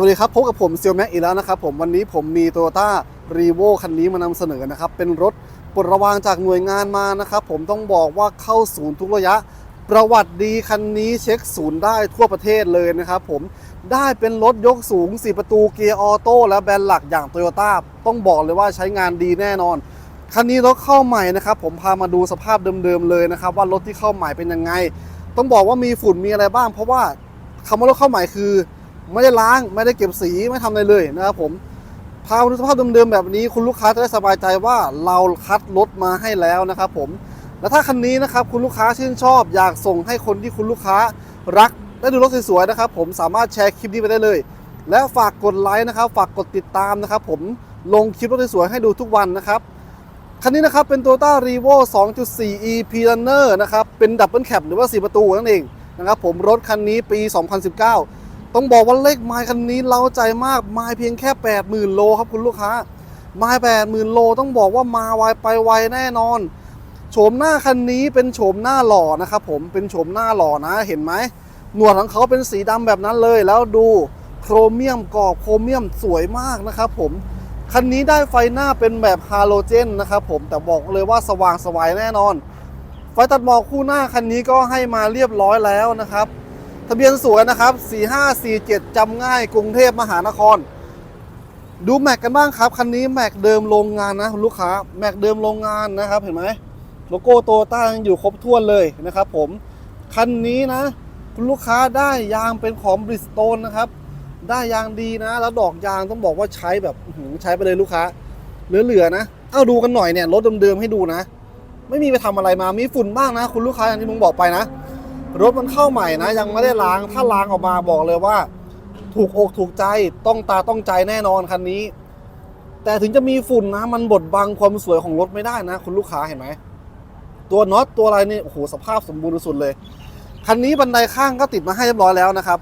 วัสดีครับพบกับผมเซียวแม็กอีกแล้วนะครับผมวันนี้ผมมี t o y ยต้ารีโวคันนี้มานำเสนอนะครับ เป็นรถปลดระวางจากหน่วยงานมานะครับ ผมต้องบอกว่าเข้าศูนย์ทุกระยะ ประวัติดีคันนี้เช็คศูนย์ได้ทั่วประเทศเลยนะครับผมได้เป็นรถยกสูง 4 ประตูเกียร์ออโต้และแบรนด์หลักอย่าง t o y ยต้าต้องบอกเลยว่าใช้งานดีแน่นอน คันนี้รถเข้าใหม่นะครับ ผมพามาดูสภาพเดิมๆเลยนะครับ ว่ารถที่เข้าใหม่เป็นยังไง ต้องบอกว่ามีฝุ่นมีอะไรบ้าง เพราะว่าคำว่ารถเข้าใหม่คือ ไม่ได้ล้างไม่ได้เก็บสีไม่ทำอะไรเลยนะครับผมพามาดูสภาพเดิมๆแบบนี้ คุณลูกค้าจะได้สบายใจว่าเราคัดรถมาให้แล้วนะครับผมและถ้าคันนี้นะครับคุณลูกค้าชื่นชอบ อยากส่งให้คนที่คุณลูกค้ารักได้ดูรถสวยๆนะครับผมสามารถแชร์คลิปนี้ไปได้เลย และฝากกดไลค์นะครับ ฝากกดติดตามนะครับ ผมลงคลิปรถสวยๆให้ดูทุกวันนะครับคันนี้นะครับเป็น Toyota Revo 2.4 EP Runner นะครับเป็นดับเบิลแคปหรือว่า 4 ประตูนั่นเองนะครับผมรถคันนี้ปี 2019 ต้องบอกว่าเลขไมล์คันนี้เล้าใจมากไมล์เพียงแค่ 80,000 โลครับคุณลูกค้าไมล์80,000 โลต้องบอกว่ามาไวไปไวแน่นอน โฉมหน้าคันนี้เป็นโฉมหน้าหล่อนะครับผมเป็นโฉมหน้าหล่อนะเห็นไหมหนวดของเขาเป็นสีดำแบบนั้นเลย แล้วดูโครเมียมกรอบโครเมียมสวยมากนะครับผมคันนี้ได้ไฟหน้าเป็นแบบฮาโลเจนนะครับผมแต่บอกเลยว่าสว่างสวายแน่นอน ไฟตัดหมอกคู่หน้าคันนี้ก็ให้มาเรียบร้อยแล้วนะครับ ทะเบียนสวยนะครับ 4547จำง่ายกรุงเทพมหานคร ดูแม็กกันบ้างครับ คันนี้แม็กเดิมโรงงานนะคุณลูกค้า แม็กเดิมโรงงานนะครับ เห็นไหมโลโก้โตต้ายังอยู่ครบถ้วนเลยนะครับ ผม คันนี้นะ คุณลูกค้าได้ยางเป็นของบริสโตนนะครับ ได้ยางดีนะ แล้วดอกยางต้องบอกว่าใช้แบบใช้ไปเลยลูกค้า เหลือๆนะ เอาดูกันหน่อยเนี่ยรถเดิมๆให้ดูนะ ไม่มีไปทำอะไรมา มีฝุ่นบ้างนะ คุณลูกค้าอย่างที่มึงบอกไปนะ รถมันเข้าใหม่นะ ยังไม่ได้ล้างถ้าล้างออกมาบอกเลยว่า ถูกอกถูกใจต้องตาต้องใจแน่นอนคันนี้ แต่ถึงจะมีฝุ่นนะ มันบดบังความสวยของรถไม่ได้นะ คุณลูกค้าเห็นไหมตัวน็อตตัวอะไรนี่โอ้โหสภาพสมบูรณ์สุดเลยคันนี้บันไดข้างก็ติดมาให้เรียบร้อยแล้วนะครับ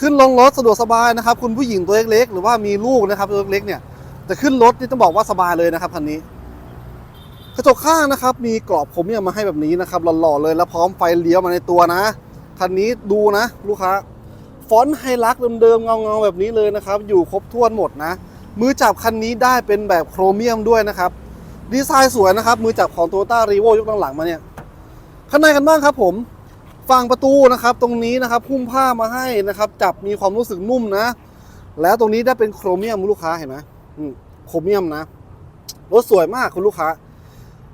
ขึ้นลงรถสะดวกสบายนะครับ คุณผู้หญิงตัวเล็กๆหรือว่ามีลูกนะครับตัวเล็กๆเนี่ยจะขึ้นรถนี่ต้องบอกว่าสบายเลยนะครับคันนี้ กระจกข้างนะครับ มีกรอบผมเนี่ยมาให้แบบนี้นะครับหล่อๆเลยแล้วพร้อมไฟเลี้ยวมาในตัวนะคันนี้ดูนะ ลูกค้าฟอนต์ไฮลักเดิมๆเงาๆแบบนี้เลยนะครับ อยู่ครบถ้วนหมดนะ มือจับคันนี้ได้เป็นแบบโครเมียมด้วยนะครับ ดีไซน์สวยนะครับ มือจับของ Toyota r e v o ยกหลังๆมาเนี่ยข้างในกันบ้างครับผมฝั่งประตูนะครับ ตรงนี้นะครับหุ้มผ้ามาให้นะครับ จับมีความรู้สึกนุ่มนะ แล้วตรงนี้ได้เป็นโครเมียมลูกค้าเห็นไหมอืมโครเมียมนะรถสวยมากคุณลูกค้า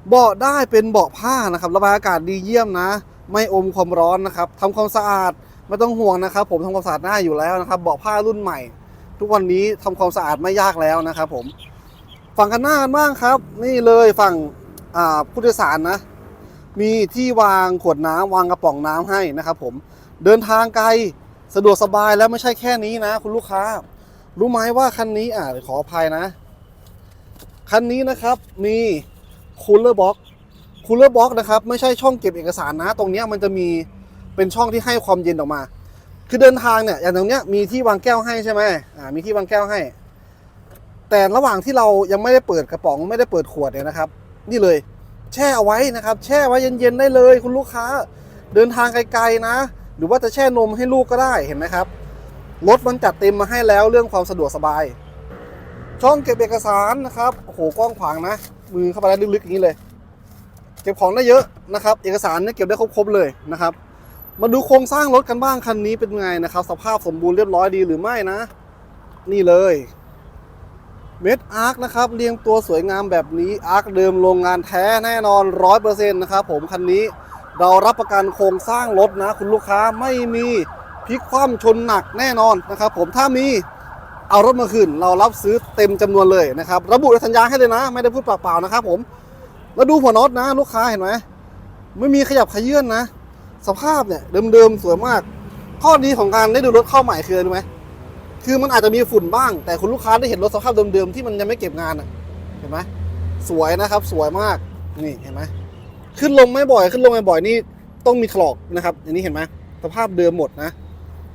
เบาะได้เป็นเบาะผ้านะครับระบายอากาศดีเยี่ยมนะ ไม่อมความร้อนนะครับทำความสะอาดไม่ต้องห่วงนะครับ ผมทำความสะอาดหน้าอยู่แล้วนะครับเบาะผ้ารุ่นใหม่ ทุกวันนี้ทำความสะอาดไม่ยากแล้วนะครับ ผมฝั่งกันหน้ากันบ้างครับ นี่เลยฝั่งผู้โดยสารนะ มีที่วางขวดน้ำวางกระป๋องน้ำให้นะครับ ผมเดินทางไกลสะดวกสบายแล้วไม่ใช่แค่นี้นะ คุณลูกค้า รู้ไหมว่าคันนี้อ่าขออภัยนะ คันนี้นะครับมี คูลเลอร์บ็อกคูลเลอร์บ็อกนะครับไม่ใช่ช่องเก็บเอกสารนะ ตรงนี้มันจะมีเป็นช่องที่ให้ความเย็นออกมา คือเดินทางเนี่ยอย่างตรงเนี้ยมีที่วางแก้วให้ใช่ไหมอ่ามีที่วางแก้วให้ แต่ระหว่างที่เรายังไม่ได้เปิดกระป๋องไม่ได้เปิดขวดเนี่ยนะครับ นี่เลย แช่เอาไว้นะครับ แช่ไว้เย็นๆได้เลย คุณลูกค้า เดินทางไกลๆนะ หรือว่าจะแช่นมให้ลูกก็ได้เห็นไหมครับรถมันจัดเต็มมาให้แล้วเรื่องความสะดวกสบาย ช่องเก็บเอกสารนะครับโอ้โหกว้างขวางนะ มือเข้าไปได้ลึกๆอย่างนี้เลย เก็บของได้เยอะนะครับ เอกสารเนี่ยเก็บได้ครบๆเลยนะครับ มาดูโครงสร้างรถกันบ้างคันนี้เป็นไงนะครับ สภาพสมบูรณ์เรียบร้อยดีหรือไม่นะ นี่เลยเม็ดอาร์คนะครับเรียงตัวสวยงามแบบนี้อาร์คเดิมโรงงานแท้แน่นอนร้อยเปอร์เซ็นต์นะครับผมคันนี้เรารับประกันโครงสร้างรถนะ คุณลูกค้าไม่มีพลิกคว่ำชนหนักแน่นอนนะครับผมถ้ามี เอารถมาคืนเรารับซื้อเต็มจำนวนเลยนะครับ ระบุในสัญญาให้เลยนะ ไม่ได้พูดเปล่าๆนะครับผมแล้วดูหัวน็อตนะ ลูกค้าเห็นไหมไม่มีขยับขยื่นนะ สภาพเนี่ยเดิมๆสวยมาก ข้อดีของการได้ดูรถเข้าใหม่คืออะไรรู้ไหมคือมันอาจจะมีฝุ่นบ้าง แต่คุณลูกค้าได้เห็นรถสภาพเดิมๆที่มันยังไม่เก็บงานอะเห็นไหมสวยนะครับ สวยมากนี่เห็นไหมขึ้นลงไม่บ่อยขึ้นลงไม่บ่อยนี่ต้องมีถลอกนะครับ อันนี้เห็นไหมสภาพเดิมหมดนะ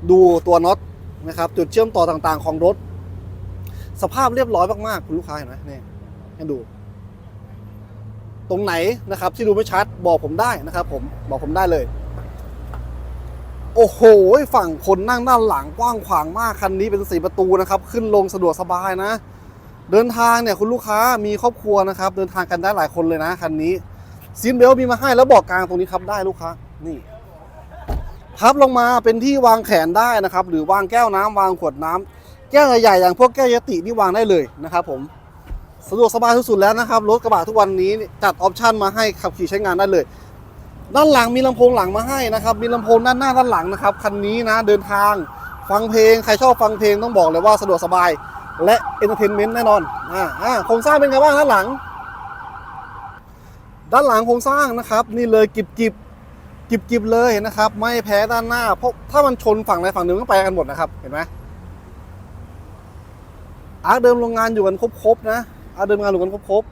ดูตัวน็อต นะครับจุดเชื่อมต่อต่างๆของรถ สภาพเรียบร้อยมากๆคุณลูกค้าเห็นไหมนี่ให้ดู ตรงไหนนะครับ ที่ดูไม่ชัดบอกผมได้นะครับ ผมบอกผมได้เลย โอ้โหฝั่งคนนั่งด้านหลังกว้างขวางมากคันนี้เป็นสีประตูนะครับ ขึ้นลงสะดวกสบายนะ เดินทางเนี่ยคุณลูกค้ามีครอบครัวนะครับ เดินทางกันได้หลายคนเลยนะคันนี้ซีนเบลมีมาให้แล้วบอกกลางตรงนี้ครับได้ลูกค้านี่ พับลงมาเป็นที่วางแขนได้นะครับ หรือวางแก้วน้ำวางขวดน้ำแก้วใหญ่ๆอย่างพวกแก้วยตินี่วางได้เลยนะครับ ผมสะดวกสบายที่สุดแล้วนะครับรถกระบะทุกวันนี้จัดออปชันมาให้ขับขี่ใช้งานได้เลย ด้านหลังมีลำโพงหลังมาให้นะครับ มีลำโพงด้านหน้าด้านหลังนะครับคันนี้นะเดินทางฟังเพลง ใครชอบฟังเพลงต้องบอกเลยว่าสะดวกสบาย และเอนเตอร์เทนเมนต์แน่นอนอ่าอ่าโครงสร้างเป็นไงบ้างด้านหลัง ด้านหลังโครงสร้างนะครับ นี่เลยกิบกิบ กิบกิบเลยนะครับ ไม่แพ้ด้านหน้า เพราะถ้ามันชนฝั่งใดฝั่งหนึ่งก็ไปกันหมดนะครับ เห็นไหมอาร์คเดิมโรงงานอยู่กันครบๆนะอาร์คเดิมโรงงานอยู่กันครบ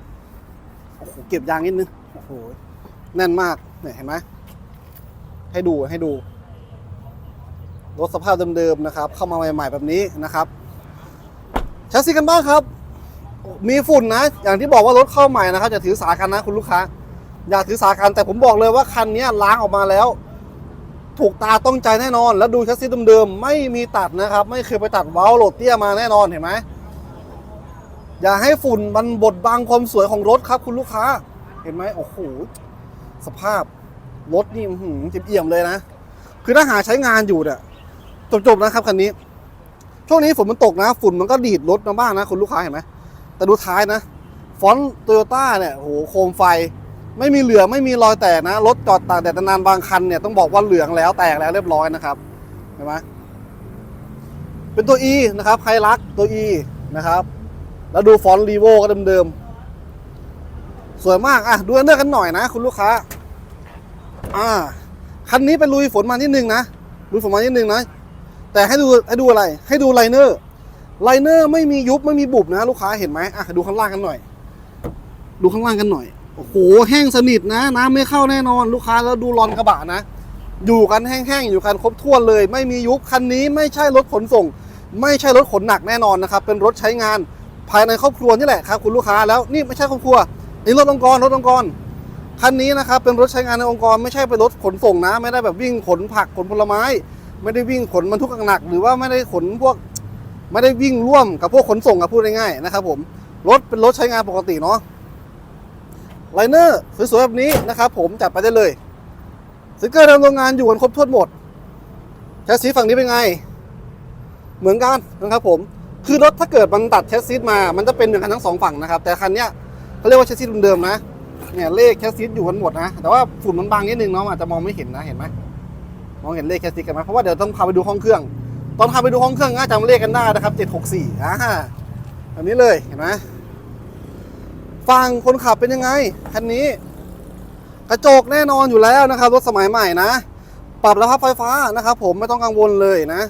ๆโอ้โหเก็บยางนิดนึงโอ้โหแน่นมากเนี่ยเห็นไหมให้ดูให้ดูรถสภาพเดิมๆนะครับ เข้ามาใหม่ๆแบบนี้นะครับแชสซีกันบ้างครับ มีฝุ่นนะ อย่างที่บอกว่ารถเข้าใหม่นะครับอย่าถือสากันนะคุณลูกค้า อย่าถือสากันแต่ผมบอกเลยว่าคันนี้ล้างออกมาแล้ว ถูกตาต้องใจแน่นอน แล้วดูแชสซีเดิมๆไม่มีตัดนะครับ ไม่เคยไปตัดเว้าโหลดเตี้ยมาแน่นอนเห็นไหมอย่าให้ฝุ่นมันบดบังความสวยของรถครับ คุณลูกค้า เห็นไหมโอ้โหสภาพรถนี่หือจิบเอี่ยมเลยนะ คือถ้าหาใช้งานอยู่เนี่ยจบๆนะครับคันนี้ ช่วงนี้ฝนมันตกนะ ฝุ่นมันก็ดีดรถมาบ้างนะคุณลูกค้าเห็นไหมแต่ดูท้ายนะ ฟอนต์โตโยต้าเนี่ยโหโคมไฟ ไม่มีเหลืองไม่มีรอยแตกนะรถจอดตากแดดนานบางคันเนี่ยต้องบอกว่าเหลืองแล้วแตกแล้วเรียบร้อยนะครับเห็นไหมเป็นตัว E นะครับไฮรักตัว E นะครับ แล้วดูฟอนต์รีโวก็เดิมๆ สวยมากอะดูอันเดอร์กันหน่อยนะ คุณลูกค้า อ่า คันนี้เป็นลุยฝนมานิดนึงนะลุยฝนมานิดนึงนะ แต่ให้ดูให้ดูอะไร ให้ดูไลเนอร์ไลเนอร์ไม่มียุบไม่มีบุบนะ ลูกค้าเห็นไหมอะดูข้างล่างกันหน่อย ดูข้างล่างกันหน่อย โอ้โหแห้งสนิทนะ น้ำไม่เข้าแน่นอนลูกค้าแล้วดูรอนกระบะนะ อยู่กันแห้งๆอยู่กันครบถ้วนเลย ไม่มียุบคันนี้ไม่ใช่รถขนส่ง ไม่ใช่รถขนหนักแน่นอนนะครับ เป็นรถใช้งานภายในครอบครัวนี่แหละครับคุณลูกค้าแล้วนี่ไม่ใช่ครอบครัวนี่รถองค์กรรถองค์กรคันนี้นะครับเป็นรถใช้งานในองค์กรไม่ใช่เป็นรถขนส่งนะ ไม่ได้แบบวิ่งขนผักขนผลไม้ ไม่ได้วิ่งขนบรรทุกหนักหรือว่าไม่ได้ขนพวก ไม่ได้วิ่งร่วมกับพวกขนส่งกับพูดง่ายๆนะครับผมรถเป็นรถใช้งานปกติเนาะ ไลเนอร์สวยๆแบบนี้นะครับผมจัดไปได้เลยสติกเกอร์ทำโรงงานอยู่กันครบถ้วนหมดแชสซีฝั่งนี้เป็นไง เหมือนกันนะครับผมคือรถถ้าเกิดมันตัดแชสซิสมา มันจะเป็นเหมือนกันทั้งสองฝั่งนะครับ แต่คันเนี้ยเขาเรียกว่าแชสซิสเดิมๆนะเนี่ยเลขแชสซิสอยู่กันหมดนะ แต่ว่าฝุ่นมันบางนิดนึงเนาะอาจจะมองไม่เห็นนะเห็นไหมมองเห็นเลขแชสซิสกันไหมเพราะว่าเดี๋ยวต้องพาไปดูห้องเครื่อง ตอนพาไปดูห้องเครื่องก็จำเลขกันได้นะครับ764อ่าแบบนี้เลยเห็นไหม ฝั่งคนขับเป็นยังไงคันนี้ กระจกแน่นอนอยู่แล้วนะครับรถสมัยใหม่นะ ปรับระพับไฟฟ้านะครับผมไม่ต้องกังวลเลยนะ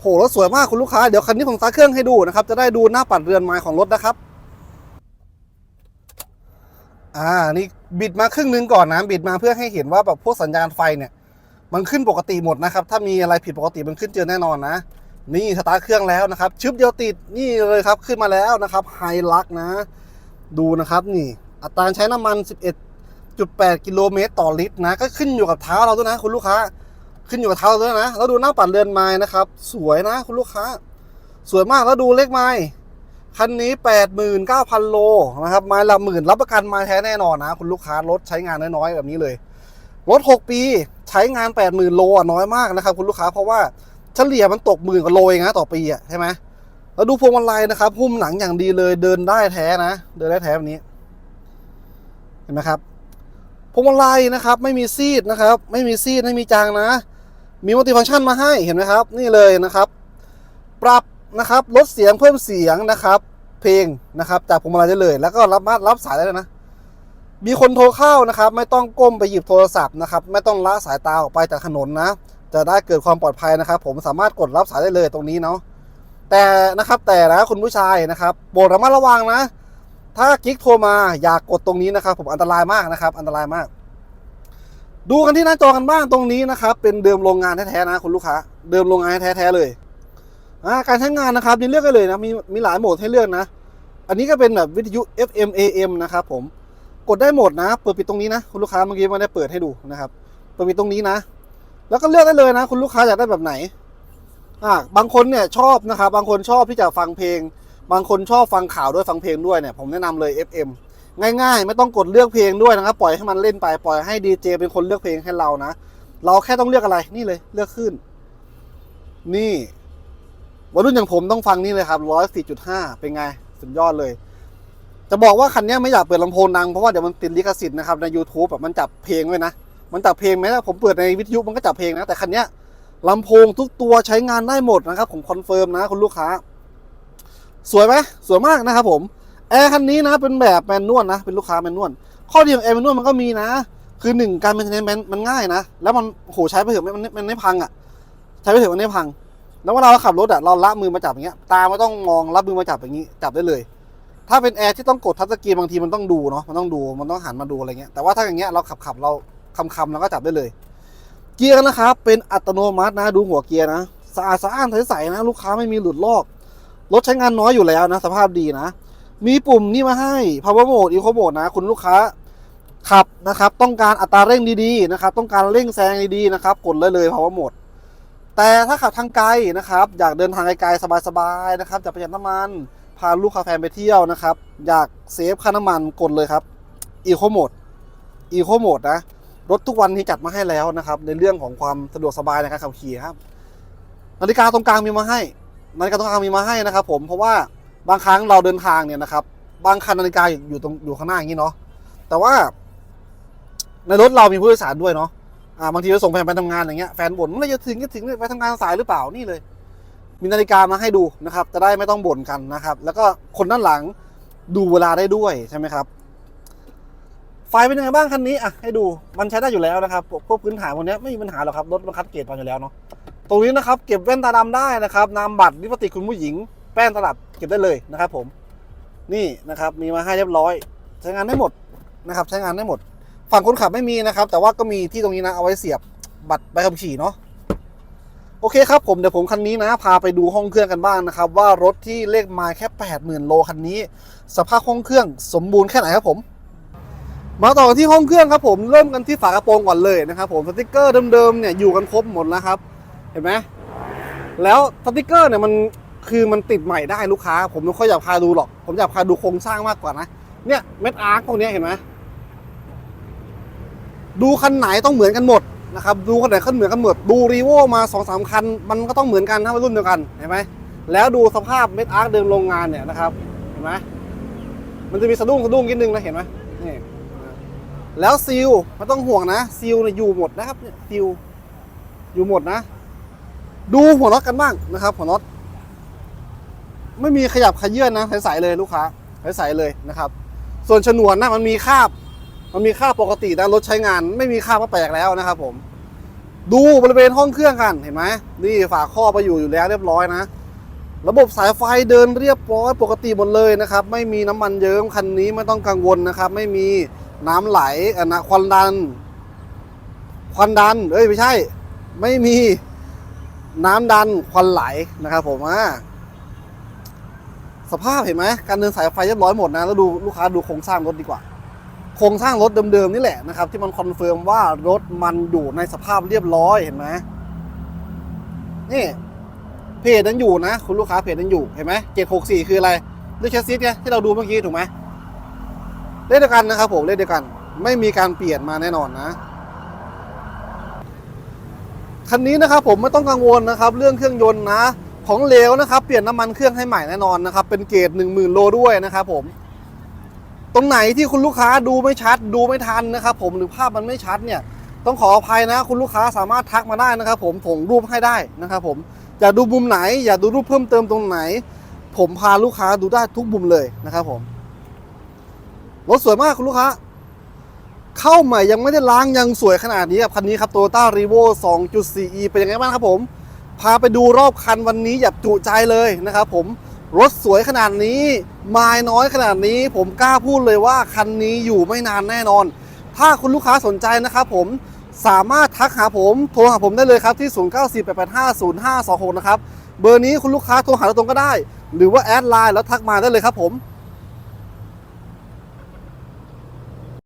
โหรถสวยมากคุณลูกค้าเดี๋ยวคันนี้ผมสตาร์ทเครื่องให้ดูนะครับ จะได้ดูหน้าปัดเรือนไม้ของรถนะครับอ่านี่บิดมาครึ่งนึงก่อนนะบิดมาเพื่อให้เห็นว่าแบบพวกสัญญาณไฟเนี่ย มันขึ้นปกติหมดนะครับ ถ้ามีอะไรผิดปกติมันขึ้นเจอแน่นอนนะ นี่สตาร์ทเครื่องแล้วนะครับชึบเดียวติดนี่เลยครับขึ้นมาแล้วนะครับไฮลักนะ ดูนะครับนี่ อัตราใช้น้ำมัน 11.8 กิโลเมตรต่อลิตรนะ ก็ขึ้นอยู่กับเท้าเราด้วยนะคุณลูกค้า ขึ้นอยู่กับเท้าเราด้วยนะ แล้วดูหน้าปัดเรือนไม้นะครับ สวยนะคุณลูกค้า สวยมากแล้วดูเลขไม้คันนี้ 89,000 โลนะครับไม้ละหมื่นรับประกันไม้แท้แน่นอนนะ คุณลูกค้ารถใช้งานน้อยๆแบบนี้เลยรถ 6 ปีใช้งาน 80,000 โลอะน้อยมากนะครับ คุณลูกค้าเพราะว่า เฉลี่ยมันตกหมื่นกว่าโลเองนะต่อปีอะใช่ไหมแล้วดูพวงมาลัยนะครับหุ้มหนังอย่างดีเลยเดินได้แท้นะ เดินได้แท้แบบนี้ เห็นไหมครับพวงมาลัยนะครับ ไม่มีซีดนะครับ ไม่มีซีดไม่มีจางนะ มีมัลติฟังก์ชันมาให้เห็นไหมครับ นี่เลยนะครับ ปรับนะครับลดเสียงเพิ่มเสียงนะครับ เพลงนะครับ จากพวงมาลัยได้เลย แล้วก็รับมารับสายได้เลยนะมีคนโทรเข้านะครับ ไม่ต้องก้มไปหยิบโทรศัพท์นะครับ ไม่ต้องละสายตาออกไปจากถนนนะ จะได้เกิดความปลอดภัยนะครับ ผมสามารถกดรับสายได้เลยตรงนี้เนาะแต่นะครับแต่นะคุณผู้ชายนะครับโปรดระมัดระวังนะ ถ้ากิ๊กโทรมาอย่ากกดตรงนี้นะครับ ผมอันตรายมากนะครับ อันตรายมาก ดูกันที่หน้าจอกันบ้างตรงนี้นะครับ เป็นเดิมโรงงานแท้ๆนะคุณลูกค้า เดิมโรงงานแท้ๆเลยการใช้งานนะครับยังเลือกได้เลยนะมีมีหลายโหมดให้เลือกนะ อันนี้ก็เป็นแบบวิทยุ FM AM นะครับผมกดได้หมดนะ เปิดปิดตรงนี้นะ คุณลูกค้าเมื่อกี้ไม่ได้เปิดให้ดูนะครับ เปิดปิดตรงนี้นะ แล้วก็เลือกได้เลยนะ คุณลูกค้าอยากได้แบบไหนอ่าบางคนเนี่ยชอบนะครับบางคนชอบที่จะฟังเพลง บางคนชอบฟังข่าวด้วยฟังเพลงด้วยเนี่ยผมแนะนำเลย FM ง่ายๆ ไม่ต้องกดเลือกเพลงด้วยนะครับปล่อยให้มันเล่นไปปล่อยให้ดีเจเป็นคนเลือกเพลงให้เรานะ เราแค่ต้องเลือกอะไรนี่เลยเลือกขึ้น นี่วัยรุ่นอย่างผมต้องฟังนี่เลยครับร้อยสี่จุดห้าเป็นไงสุดยอดเลย จะบอกว่าคันนี้ไม่อยากเปิดลำโพงดังเพราะว่าเดี๋ยวมันติดลิขสิทธิ์นะครับใน YouTube แบบมันจับเพลงไว้นะ มันจับเพลงไหมนะผมเปิดในวิทยุมันก็จับเพลงนะ แต่คันเนี้ยลำโพงทุกตัวใช้งานได้หมดนะครับ ผมคอนเฟิร์มนะคุณลูกค้า สวยไหมสวยมากนะครับผมแอร์คันนี้นะเป็นแบบแมนนวลนะ เป็นลูกค้าแมนนวลข้อดีของแอร์แมนนวลมันก็มีนะ คือหนึ่งการเป็นเนมันมันง่ายนะ แล้วมันโหใช้ไปเถอะมันมันไม่พังอะ ใช้ไปเถอะมันไม่พัง แล้วเวลาเราขับรถอะเราละมือมาจับอย่างเงี้ย ตาไม่ต้องมองรับมือมาจับอย่างงี้จับได้เลย ถ้าเป็นแอร์ที่ต้องกดทัชสกรีนบางทีมันต้องดูเนาะมันต้องดูมันต้องหันมาดูอะไรเงี้ยแต่ว่าถ้าอย่างเงี้ยเราขับขับเรา คำคำๆเราก็จับได้เลย เกียร์นะครับ เป็นอัตโนมัตินะดูหัวเกียร์นะสะอาดสะอ้านใสๆนะ ลูกค้าไม่มีหลุดลอก รถใช้งานน้อยอยู่แล้วนะ สภาพดีนะ มีปุ่มนี่มาให้ power mode eco mode นะ คุณลูกค้าขับนะครับ ต้องการอัตราเร่งดีๆนะครับ ต้องการเร่งแซงดีๆนะครับ กดเลยเลย power mode แต่ถ้าขับทางไกลนะครับ อยากเดินทางไกลๆสบายๆนะครับจะประหยัดน้ำมัน พาลูกค้าแฟนไปเที่ยวนะครับ อยากเซฟค่าน้ำมันกดเลยครับ eco mode eco mode นะ รถทุกวันนี้จัดมาให้แล้วนะครับ ในเรื่องของความสะดวกสบายในการขับขี่ครับ นาฬิกาตรงกลางมีมาให้ นาฬิกาตรงกลางมีมาให้นะครับ ผมเพราะว่าบางครั้งเราเดินทางเนี่ยนะครับ บางคันนาฬิกาอยู่ตรงอยู่ข้างหน้าอย่างนี้เนาะแต่ว่า ในรถเรามีผู้โดยสารด้วยเนาะอ่าบางทีเราส่งแฟนไปทำงานอย่างเงี้ยแฟนบ่นเมื่อไหรจะถึงจะถึงไปทำงานสายหรือเปล่านี่เลย มีนาฬิกามาให้ดูนะครับ จะได้ไม่ต้องบ่นกันนะครับ แล้วก็คนด้านหลังดูเวลาได้ด้วยใช่ไหมครับ ฟเป็นยังไงบ้างคันนี้อะให้ดูมันใช้ได้อยู่แล้วนะครับพวกพื้นฐานพวกนี้ไม่มีปัญหาหรอกครับรถมันคัดเกรดมาอยู่แล้วเนาะตรงนี้นะครับเก็บแว่นตาดำได้นะครับนามบัตรนิปติคุณผู้หญิง แป้นตลับเก็บได้เลยนะครับ ผม นี่นะครับมีมาให้เรียบร้อย ใช้งานได้หมดนะครับ ใช้งานได้หมด ฝั่งคนขับไม่มีนะครับ แต่ว่าก็มีที่ตรงนี้นะเอาไว้เสียบบัตรใบขับขี่เนาะโอเคครับผมเดี๋ยวผมคันนี้นะ พาไปดูห้องเครื่องกันบ้างนะครับ ว่ารถที่เลขมาแค่ 80,000 โลคันนี้ สภาพห้องเครื่องสมบูรณ์แค่ไหนครับผม มาต่อที่ห้องเครื่องครับผมเริ่มกันที่ฝากระโปรงก่อนเลยนะครับผมสติกเกอร์เดิมๆเนี่ยอยู่กันครบหมดแล้วครับ เห็นไหมแล้วสติกเกอร์เนี่ยมันคือมันติดใหม่ได้ลูกค้า ผมไม่ค่อยอยากพาดูหรอก ผมอยากพาดูโครงสร้างมากกว่านะเนี่ยเม็ดอาร์คพวกนี้เห็นไหมดูคันไหนต้องเหมือนกันหมดนะครับดูคันไหนคันเหมือนกันหมดดูรีโวมาสองสามคัน มันก็ต้องเหมือนกันถ้าเป็นรุ่นเดียวกันเห็นไหมแล้วดูสภาพเม็ดอาร์คเดิมโรงงานเนี่ยนะครับเห็นไหมมันจะมีสะดุ้งสะดุ้งนิดนึงนะเห็นไหม แล้วซีลไม่ต้องห่วงนะซีลเนี่ยอยู่หมดนะครับเนี่ยซีลอยู่หมดนะ ดูหัวน็อตกันบ้างนะครับ หัวน็อตไม่มีขยับขยื่นนะใสๆเลยลูกค้าใสๆเลยนะครับ ส่วนฉนวนนะมันมีคราบ มันมีคราบปกตินะรถใช้งาน ไม่มีคราบมาแปลกแล้วนะครับ ผม ดูบริเวณห้องเครื่องกันเห็นไหมนี่ฝาข้อไปอยู่อยู่แล้วเรียบร้อยนะระบบสายไฟเดินเรียบร้อยปกติหมดเลยนะครับ ไม่มีน้ำมันเยิ้มคันนี้ไม่ต้องกังวลนะครับ ไม่มี น้ำไหลอะนะควันดัน ควันดัน เอ้ยไม่ใช่ ไม่มีน้ำดันควันไหลนะครับผมอ่าสภาพเห็นไหมการเดินสายไฟเรียบร้อยหมดนะแล้วดูลูกค้าดูโครงสร้างรถดีกว่า โครงสร้างรถเดิมๆนี่แหละนะครับ ที่มันคอนเฟิร์มว่ารถมันอยู่ในสภาพเรียบร้อยเห็นไหมนี่เพจนั้นอยู่นะ คุณลูกค้าเพจนั้นอยู่เห็นไหมเจ็ดหกสี่คืออะไรเรื่องแชสซิสไงที่เราดูเมื่อกี้ถูกไหม เลขเดียวกันนะครับผมเลขเดียวกัน ไม่มีการเปลี่ยนมาแน่นอนนะคันนี้นะครับผมไม่ต้องกังวลนะครับ เรื่องเครื่องยนต์นะ ของเลวนะครับ เปลี่ยนน้ำมันเครื่องให้ใหม่แน่นอนนะครับ เป็นเกรด1 0,000โลด้วยนะครับผม ตรงไหนที่คุณลูกค้าดูไม่ชัด ดูไม่ทันนะครับผมหรือภาพมันไม่ชัดเนี่ย ต้องขออภัยนะ คุณลูกค้าสามารถทักมาได้นะครับ ผมผงรูปให้ได้นะครับ ผมอยากดูมุมไหน อยากดูรูปเพิ่มเติมตรงไหน ผมพาลูกค้าดูได้ทุกมุมเลยนะครับผม รถสวยมากคุณลูกค้า เข้าใหม่ยังไม่ได้ล้างยังสวยขนาดนี้กับคันนี้ครับ Toyota r e v o 2.4e เป็นยังไงบ้างครับผม พาไปดูรอบคันวันนี้อย่าจุใจเลยนะครับผมรถสวยขนาดนี้ไมายน้อยขนาดนี้ ผมกล้าพูดเลยว่าคันนี้อยู่ไม่นานแน่นอน ถ้าคุณลูกค้าสนใจนะครับผมสามารถทักหาผมโทรหาผมได้เลยครับที่ 0948850526 นะครับ เบอร์นี้คุณลูกค้าโทรหาเราตรงก็ได้ หรือว่าแอดไลน์แล้วทักมาได้เลยครับผม